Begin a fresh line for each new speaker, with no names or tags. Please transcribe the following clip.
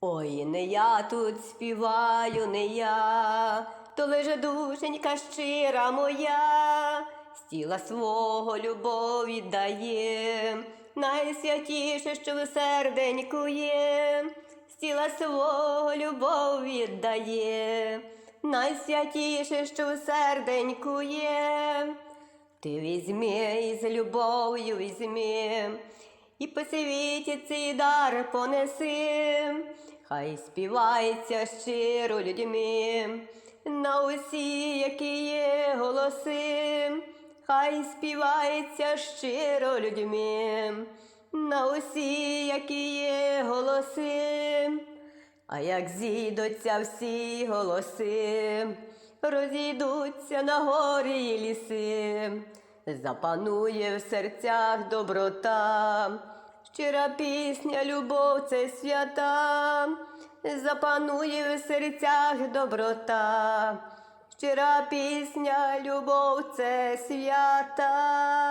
Ой, не я тут співаю, не я, то лише душенька щира моя, з тіла свого любов віддає, найсвятіше, що в серденьку є, з тіла свого любов віддає, найсвятіше, що в серденьку є. Ти візьми і з любов'ю візьми, і по світі цей дар понеси, хай співається щиро людьми, на усі, які є голоси, хай співається щиро людьми, на усі, які є голоси. А як зійдуться всі голоси, розійдуться на горі й ліси, запанує в серцях доброта, щира пісня, любов це свята, запанує в серцях доброта, щира пісня, любов це свята.